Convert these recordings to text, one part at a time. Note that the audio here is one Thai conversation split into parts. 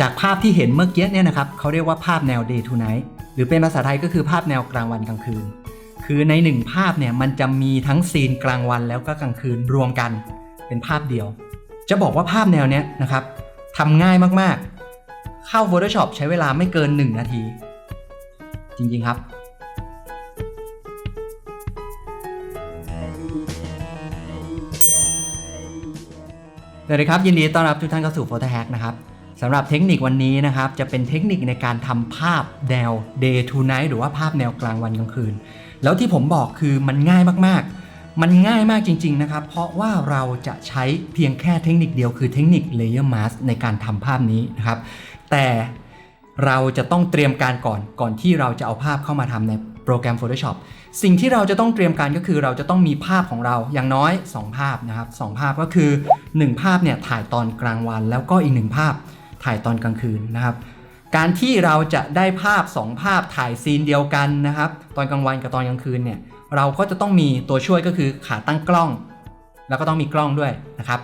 จากภาพที่เห็นเมื่อกี้เนี่ยนะครับเขาเรียกว่าภาพแนว day to night หรือเป็นภาษาไทยก็คือภาพแนวกลางวันกลางคืน คือในหนึ่งภาพเนี่ยมันจะมีทั้งซีนกลางวันแล้วก็กลางคืนรวมกัน เป็นภาพเดียว จะบอกว่าภาพแนวเนี้ยนะครับทำง่ายมากๆ เข้า Photoshop ใช้เวลาไม่เกิน 1 นาที จริง ๆ ครับสวัสดีครับ ยินดีต้อนรับทุกท่านเข้าสู่ Photo Hack นะครับ สำหรับเทคนิควันนี้นะครับ จะเป็นเทคนิคในการทำภาพแนว day to night หรือว่าภาพแนวกลางวันกลางคืน แล้วที่ผมบอกคือมันง่ายมากๆ มันง่ายมากจริง ๆ นะครับ เพราะว่าเราจะใช้เพียงแค่เทคนิคเดียวคือเทคนิค layer mask ในการทำภาพนี้นะครับ แต่เราจะต้องเตรียมการก่อนก่อนที่เราจะเอาภาพเข้ามาทำในโปรแกรม Photoshop สิ่งที่เราจะต้องเตรียมการก็คือเราจะต้องมีภาพของเราอย่างน้อย 2 ภาพนะครับสองภาพก็คือ 1 ภาพเนี่ยถ่ายตอนกลางวันแล้วก็อีกหนึ่งภาพ ถ่ายตอนกลางคืนนะครับ การที่เราจะได้ภาพ 2 ภาพถ่ายซีนเดียวกันนะครับ ตอนกลางวันกับตอนกลางคืนเนี่ยเราก็จะต้องมีตัวช่วยก็คือขาตั้งกล้อง แล้วก็ต้องมีกล้องด้วยนะครับ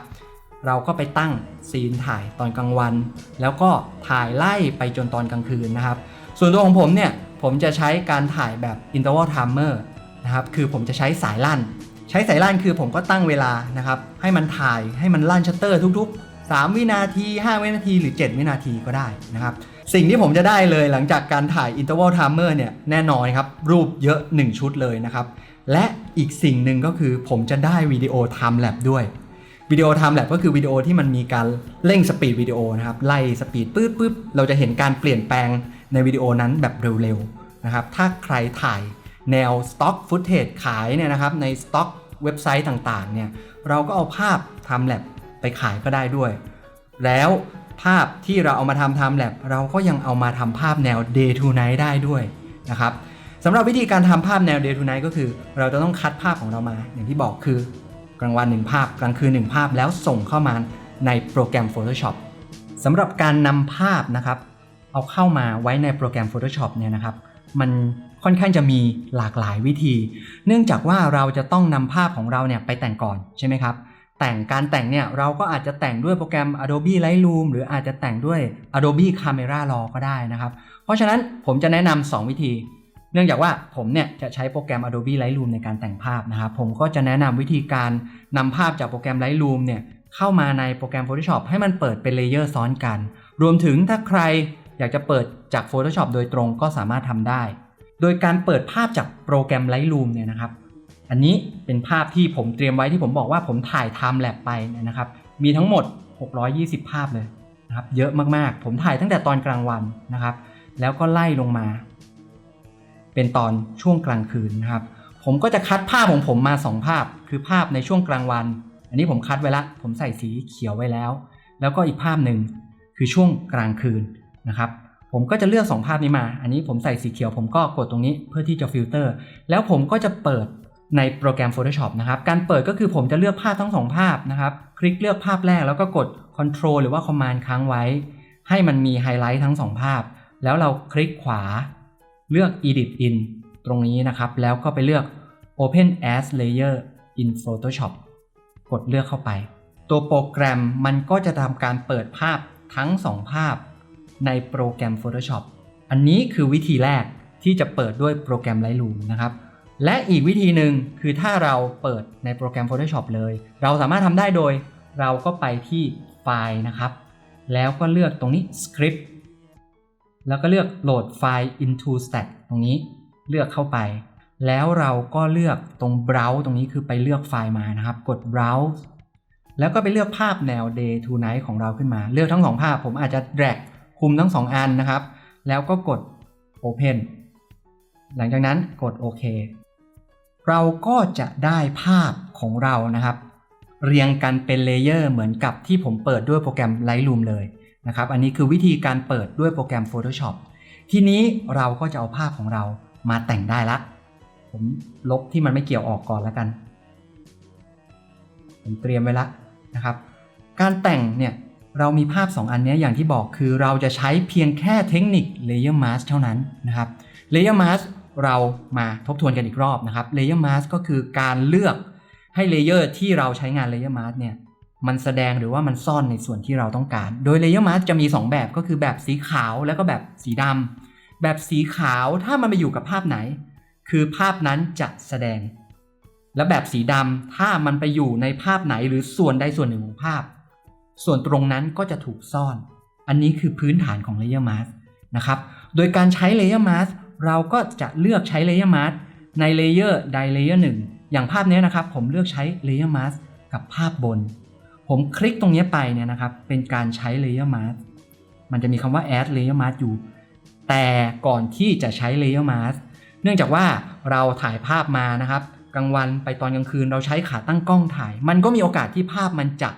เราก็ไปตั้งซีนถ่ายตอนกลางวัน แล้วก็ถ่ายไล่ไปจนตอนกลางคืนนะครับ ส่วนตัวของผมเนี่ยผมจะใช้การถ่ายแบบ interval timer นะครับคือผมจะใช้สายลั่น ใช้สายลั่นคือผมก็ตั้งเวลานะครับให้มันถ่ายให้มันลั่นชัตเตอร์ทุกๆ 3 วินาที 5 วินาทีหรือ 7 วินาทีก็ได้นะครับ สิ่งที่ผมจะได้เลยหลังจากการถ่าย interval timer เนี่ยแน่นอนครับ รูปเยอะ 1 ชุดเลยนะครับ และอีกสิ่งหนึ่งก็คือผมจะได้วิดีโอ time lapse ด้วยวิดีโอ time Lap ก็คือวิดีโอที่มันมีการเร่งสปีดวิดีโอนะครับไล่สปีดปื๊ดปื๊ดเราจะเห็นการเปลี่ยนแปลงในวิดีโอนั้นแบบเร็วๆนะครับถ้าใครถ่ายแนว stock footage ขายเนี่ยนะครับใน stock เว็บไซต์ต่างๆเนี่ยเราก็เอาภาพ time Lap ไปขายก็ได้ด้วย แล้วภาพที่เราเอามาทำ time lapse เราก็ยังเอามาทำภาพแนว day to night ได้ด้วยนะครับสำหรับวิธีการทำภาพแนว day to night ก็คือ เราจะต้องคัดภาพของเรามา อย่างที่บอกคือกลางวันหนึ่งภาพ กลางคืนหนึ่งภาพแล้วส่งเข้ามาในโปรแกรม Photoshop สำหรับการนำภาพนะครับ เอาเข้ามาไว้ในโปรแกรม Photoshop เนี่ยนะครับ มันค่อนข้างจะมีหลากหลายวิธี เนื่องจากว่าเราจะต้องนำภาพของเราเนี่ยไปแต่งก่อนใช่ไหมครับ แต่งการแต่งเนี่ยเราก็อาจจะแต่งด้วยโปรแกรม Adobe Lightroom หรืออาจจะแต่งด้วย Adobe Camera Raw ก็ได้นะครับ เพราะฉะนั้นผมจะแนะนำ2วิธี เนื่องจากว่าผมเนี่ยจะใช้โปรแกรม Adobe Lightroom ในการแต่งภาพนะครับ ผมก็จะแนะนำวิธีการนำภาพจากโปรแกรม Lightroom เนี่ยเข้ามาในโปรแกรม Photoshop ให้มันเปิดเป็นเลเยอร์ซ้อนกัน รวมถึงถ้าใครอยากจะเปิดจาก Photoshop โดยตรงก็สามารถทำได้ โดยการเปิดภาพจากโปรแกรม Lightroom เนี่ยนะครับ อันนี้เป็นภาพที่ผมเตรียมไว้ที่ผมบอกว่าผมถ่าย Time Lapse ไปเนี่ยนะครับ มีทั้งหมด 620 ภาพเลยนะครับ เยอะมากๆ ผมถ่ายตั้งแต่ตอนกลางวันนะครับ แล้วก็ไล่ลงมา เป็นตอนช่วงกลางคืนนะครับ ผมก็จะคัดภาพของผมมา 2 ภาพ คือภาพในช่วงกลางวัน อันนี้ผมคัดไว้ละ ผมใส่สีเขียวไว้แล้ว แล้วก็อีกภาพหนึ่งคือช่วงกลางคืนนะครับผมก็จะเลือก 2 ภาพนี้มา อันนี้ผมใส่สีเขียวผมก็กดตรงนี้เพื่อที่จะฟิลเตอร์ แล้วผมก็จะเปิด ในโปรแกรม Photoshop นะครับ การเปิดก็คือผมจะเลือกภาพทั้งสองภาพนะครับ คลิกเลือกภาพแรกแล้วก็กด Ctrl หรือว่า Command ค้างไว้ ให้มันมีไฮไลท์ทั้งสองภาพ แล้วเราคลิกขวา เลือก Edit in ตรงนี้นะครับ แล้วก็ไปเลือก Open as Layer in Photoshop กดเลือกเข้าไป ตัวโปรแกรมมันก็จะทำการเปิดภาพทั้ง2ภาพ ในโปรแกรม Photoshop อันนี้คือวิธีแรกที่จะเปิดด้วยโปรแกรม Lightroom นะครับ และอีกวิธีหนึ่งคือถ้าเราเปิดในโปรแกรม Photoshop เลย เราสามารถทำได้โดย เราก็ไปที่ไฟล์นะครับ แล้วก็เลือกตรงนี้ Script แล้วก็เลือกโหลดไฟล์ into stack ตรงนี้เลือกเข้าไป แล้วเราก็เลือกตรง browse ตรงนี้คือไปเลือกไฟล์มานะครับ กด browse แล้วก็ไปเลือกภาพแนว day to night ของเราขึ้นมา เลือกทั้งสองภาพ ผมอาจจะ drag คุมทั้งสองอันนะครับ แล้วก็กด open หลังจากนั้นกดโอเค เราก็จะได้ภาพของเรานะครับ เรียงกันเป็นเลเยอร์เหมือนกับที่ผมเปิดด้วยโปรแกรม Lightroom เลยนะครับ อันนี้คือวิธีการเปิดด้วยโปรแกรม Photoshop ทีนี้เราก็จะเอาภาพของเรามาแต่งได้ละ ผมลบที่มันไม่เกี่ยวออกก่อนแล้วกัน ผมเตรียมไว้ละนะครับ การแต่งเนี่ยเรามีภาพ 2 อันนี้อย่างที่บอกคือเราจะใช้เพียงแค่เทคนิค Layer Mask เท่านั้นนะครับ Layer Mask เรามาทบทวนกันอีกรอบนะครับ Layer Mask ก็คือการเลือกให้เลเยอร์ที่เราใช้งาน Layer Mask เนี่ยมันแสดงหรือว่ามันซ่อนในส่วนที่เราต้องการ โดย Layer Mask จะมี 2 แบบก็คือแบบสีขาวแล้วก็แบบสีดำแบบสีขาวถ้ามันไปอยู่กับภาพไหน คือภาพนั้นจะแสดง และแบบสีดำถ้ามันไปอยู่ในภาพไหนหรือส่วนใดส่วนหนึ่งของภาพ ส่วนตรงนั้นก็จะถูกซ่อน อันนี้คือพื้นฐานของ Layer Mask นะครับ โดยการใช้ Layer Mask เราก็จะเลือกใช้ Layer Mask ใน Layer ใด Layer หนึ่งอย่างภาพนี้นะครับ ผมเลือกใช้ Layer Mask กับภาพบน ผมคลิกตรงนี้ไปเนี่ยนะครับ เป็นการใช้ Layer Mask มันจะมีคำว่า add Layer Mask อยู่ แต่ก่อนที่จะใช้ Layer Mask เนื่องจากว่าเราถ่ายภาพมานะครับ กลางวันไปตอนกลางคืนเราใช้ขาตั้งกล้องถ่าย มันก็มีโอกาสที่ภาพมันจะ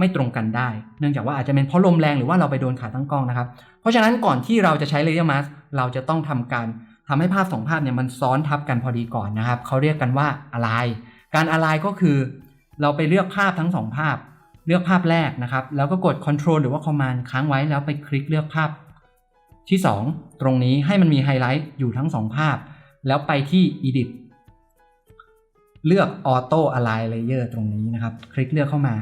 ไม่ตรงกันได้ เนื่องจากว่าอาจจะเป็นเพราะลมแรงหรือว่าเราไปโดนขาตั้งกล้องนะครับ เพราะฉะนั้นก่อนที่เราจะใช้ Layer Mask เราจะต้องทำการทำให้ภาพสองภาพเนี่ยมันซ้อนทับกันพอดีก่อนนะครับเขาเรียกกันว่า align การ align ก็คือ เราไปเลือกภาพทั้งสองภาพ เลือกภาพแรกนะครับ แล้วก็กด Control หรือว่า Command ค้างไว้แล้วไปคลิกเลือกภาพที่ 2 ตรงนี้ให้มันมีไฮไลท์อยู่ทั้ง 2 ภาพ แล้วไปที่ Edit เลือก Auto Align Layer ตรงนี้นะครับ คลิกเลือกเข้ามา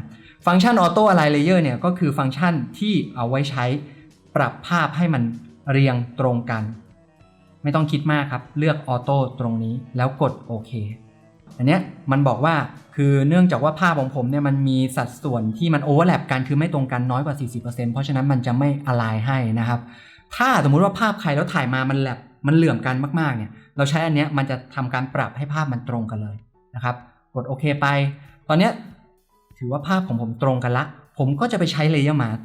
ฟังก์ชัน Auto Align Layer เนี่ยก็คือฟังก์ชันที่เอาไว้ใช้ปรับภาพให้มันเรียงตรงกัน ไม่ต้องคิดมากครับ เลือก Auto ตรงนี้แล้วกดโอเคอันเนี้ยมันบอกว่าคือเนื่องจากว่าภาพของผมเนี่ยมันมีสัดส่วนที่มันโอเวอร์แลปกันคือไม่ตรงกันน้อยกว่า 40%เพราะฉะนั้นมันจะไม่อ l ไลน์ให้นะครับ ถ้าสมมุติว่าภาพใครแล้วถ่ายมามันแลบมันเหลื่อมกันมากๆเนี่ยเราใช้อันเนี้ยมันจะทำการปรับให้ภาพมันตรงกันเลยนะครับ กดโอเคไป ตอนเนี้ย ถือว่าภาพของผมตรงกันละ ผมก็จะไปใช้ Layer Mask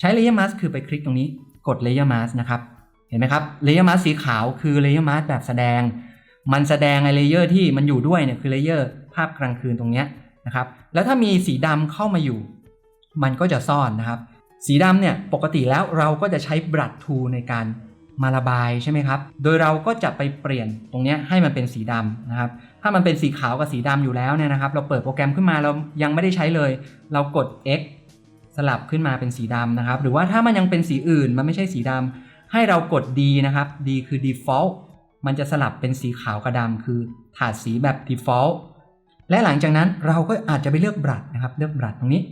ใช้ Layer Mask คือไปคลิกตรงนี้กด Layer Mask นะครับ เห็นไหมครับ Layer Mask สีขาวคือ Layer Mask แบบแสดง มันแสดงไอเลเยอร์ที่มันอยู่ด้วยเนี่ยคือเลเยอร์ภาพกลางคืนตรงเนี้ยนะครับ แล้วถ้ามีสีดำเข้ามาอยู่ มันก็จะซ่อนนะครับ สีดำเนี่ยปกติแล้วเราก็จะใช้บรัดทูในการมาระบายใช่ไหมครับ โดยเราก็จะไปเปลี่ยนตรงนี้ให้มันเป็นสีดำนะครับามันเป็นสีขาวกับสีดำอยู่แล้วเนี่ยนะครับ เราเปิดโปรแกรมขึ้นมาเรายังไม่ได้ใช้เลย เรากด X สลับขึ้นมาเป็นสีดำนะครับ หรือว่าถ้ามันยังเป็นสีอื่นมันไม่ใช่สีดำให้เรากด D นะครับ D คือ default มันจะสลับเป็นสีขาวกับดำคือถาดสีแบบ default และหลังจากนั้นเราก็อาจจะไปเลือกบรัดนะครับ เลือกบรัดตรงนี้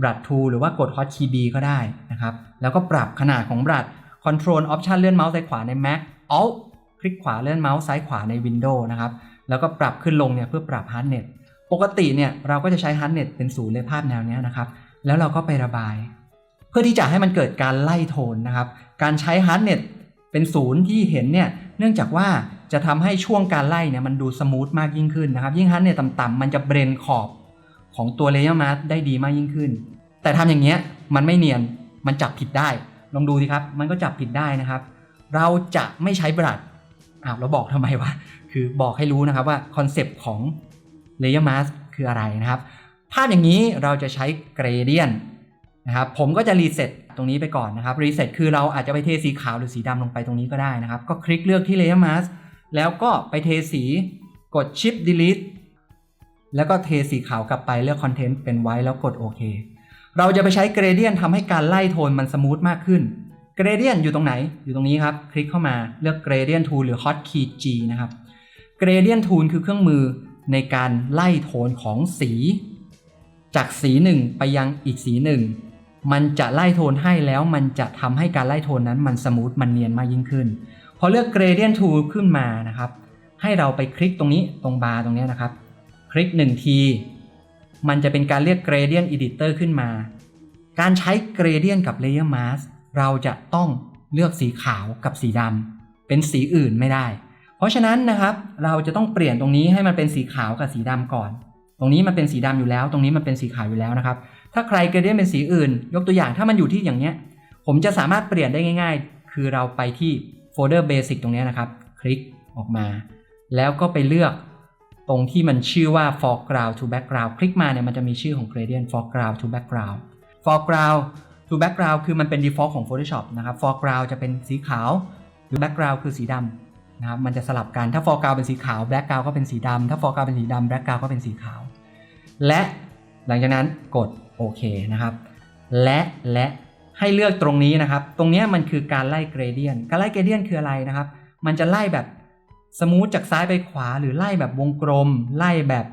บรัด tool หรือว่ากด hotkey B ก็ได้นะครับ แล้วก็ปรับขนาดของบรัด control option เลื่อนเมาส์ซ้ายขวาใน Mac alt คลิกขวาเลื่อนเมาส์ซ้ายขวาใน Windows นะครับ แล้วก็ปรับขึ้นลงเนี่ยเพื่อปรับ hardness ปกติเนี่ยเราก็จะใช้ hardness เป็นศูนย์ในภาพแนวเนี้ยนะครับ แล้วเราก็ไประบาย เพื่อที่จะให้มันเกิดการไล่โทนนะครับ การใช้ hardness เป็นศูนย์ที่เห็นเนี่ยเนื่องจากว่าจะทำให้ช่วงการไล่เนี่ยมันดูสมูทมากยิ่งขึ้นนะครับ ยิ่งฮันเนี่ยต่ำๆมันจะเบรนขอบของตัวเลเยอร์มาสได้ดีมากยิ่งขึ้น แต่ทำอย่างเงี้ยมันไม่เนียนมันจับผิดได้ ลองดูสิครับ มันก็จับผิดได้นะครับ เราจะไม่ใช้บรัด อ้าวเราบอกทำไมวะ คือบอกให้รู้นะครับว่าคอนเซปต์ของเลเยอร์มาสคืออะไรนะครับ ภาพอย่างนี้เราจะใช้เกรเดียนนะครับ ผมก็จะรีเซ็ตตรงนี้ไปก่อนนะครับ รีเซ็ตคือเราอาจจะไปเทสีขาวหรือสีดำลงไปตรงนี้ก็ได้นะครับ ก็คลิกเลือกที่ Layer Mask แล้วก็ไปเทสี กด Shift Delete แล้วก็เทสีขาวกลับไปเลือก Content เป็นไว้แล้วกดโอเค เราจะไปใช้เกรเดียนทำให้การไล่โทนมันสมูทมากขึ้น เกรเดียนอยู่ตรงไหน อยู่ตรงนี้ครับ คลิกเข้ามาเลือก Gradient Tool หรือ Hotkey G นะครับ Gradient Tool คือเครื่องมือในการไล่โทนของสี จากสีหนึ่งไปยังอีกสีหนึ่งมันจะไล่โทนให้แล้วมันจะทำให้การไล่โทนนั้นมันสมูทมันเนียนมากยิ่งขึ้น พอเลือก Gradient Tool ขึ้นมานะครับ ให้เราไปคลิกตรงนี้ตรงบาร์ตรงนี้นะครับ คลิก1ทีมันจะเป็นการเรียก Gradient Editor ขึ้นมา การใช้ Gradient กับ Layer Mask เรา เราจะต้องเลือกสีขาวกับสีดำเป็นสีอื่นไม่ได้ เพราะฉะนั้นนะครับเราจะต้องเปลี่ยนตรงนี้ให้มันเป็นสีขาวกับสีดำก่อน ตรงนี้มันเป็นสีดำอยู่แล้ว ตรงนี้มันเป็นสีขาวอยู่แล้วนะครับ ถ้าใครเกรเดียนเป็นสีอื่น ยกตัวอย่างถ้ามันอยู่ที่อย่างเนี้ย ผมจะสามารถเปลี่ยนได้ง่าย ๆ คือเราไปที่โฟลเดอร์เบสิกตรงนี้นะครับ คลิกออกมา แล้วก็ไปเลือกตรงที่มันชื่อว่า foreground to background คลิกมาเนี่ยมันจะมีชื่อของ gradient foreground to background foreground to background คือมันเป็น default ของ Photoshop นะครับ foreground จะเป็นสีขาวหรือ background คือสีดำนะครับ มันจะสลับกัน ถ้า foreground เป็นสีขาว background ก็เป็นสีดำ ถ้า foreground เป็นสีดำ background ก็เป็นสีขาว และหลังจากนั้นกดโอเคนะครับ และและให้เลือกตรงนี้นะครับ ตรงนี้มันคือการไล่เกรเดียน การไล่เกรเดียนคืออะไรนะครับ มันจะไล่แบบสมูทจากซ้ายไปขวา หรือไล่แบบวงกลม ไล่แบบ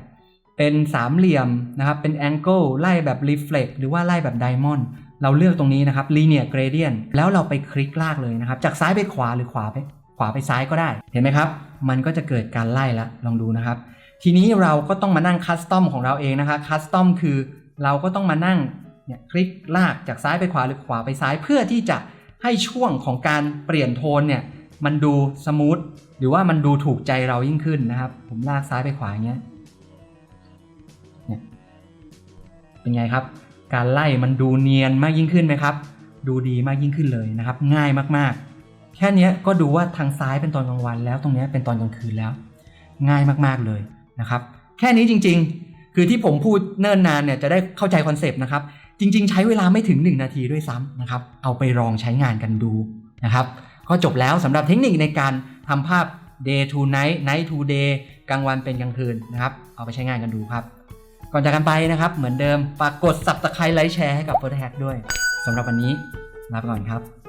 เป็นสามเหลี่ยมนะครับ เป็นแองเกิลไล่แบบ reflect หรือว่าไล่แบบ diamond เราเลือกตรงนี้นะครับ linear gradient แล้วเราไปคลิกลากเลยนะครับ จากซ้ายไปขวาหรือขวาไป ขวาไปซ้ายก็ได้ เห็นไหมครับ มันก็จะเกิดการไล่ละลองดูนะครับ ทีนี้เราก็ต้องมานั่งคัสตอมของเราเองนะคะคัสตอมคือเราก็ต้องมานั่งเนี่ยคลิกลากจากซ้ายไปขวาหรือขวาไปซ้ายเพื่อที่จะให้ช่วงของการเปลี่ยนโทนเนี่ยมันดูสมูทหรือว่ามันดูถูกใจเรายิ่งขึ้นนะครับ ผมลากซ้ายไปขวาอย่างเงี้ยเนี่ยเป็นไงครับ การไล่มันดูเนียนมากยิ่งขึ้นไหมครับ ดูดีมากยิ่งขึ้นเลยนะครับ ง่ายมากๆ แค่นี้ก็ดูว่าทางซ้ายเป็นตอนกลางวัน แล้วตรงนี้เป็นตอนกลางคืนแล้ว ง่ายมากๆเลยนะครับ แค่นี้จริงๆ คือที่ผมพูดเนิ่นนานเนี่ยจะได้เข้าใจคอนเซปต์นะครับ จริง ๆ ใช้เวลาไม่ถึง 1 นาทีด้วยซ้ำนะครับ เอาไปลองใช้งานกันดูนะครับ ก็จบแล้วสำหรับเทคนิคในการทำภาพ day to night night to day กลางวันเป็นกลางคืนนะครับ เอาไปใช้งานกันดูครับ ก่อนจากกันไปนะครับ เหมือนเดิมฝากกด subscribe ไลค์แชร์ให้กับโฟ o t o Hack ด้วยสำหรับวันนี้ลาไปก่อนครับ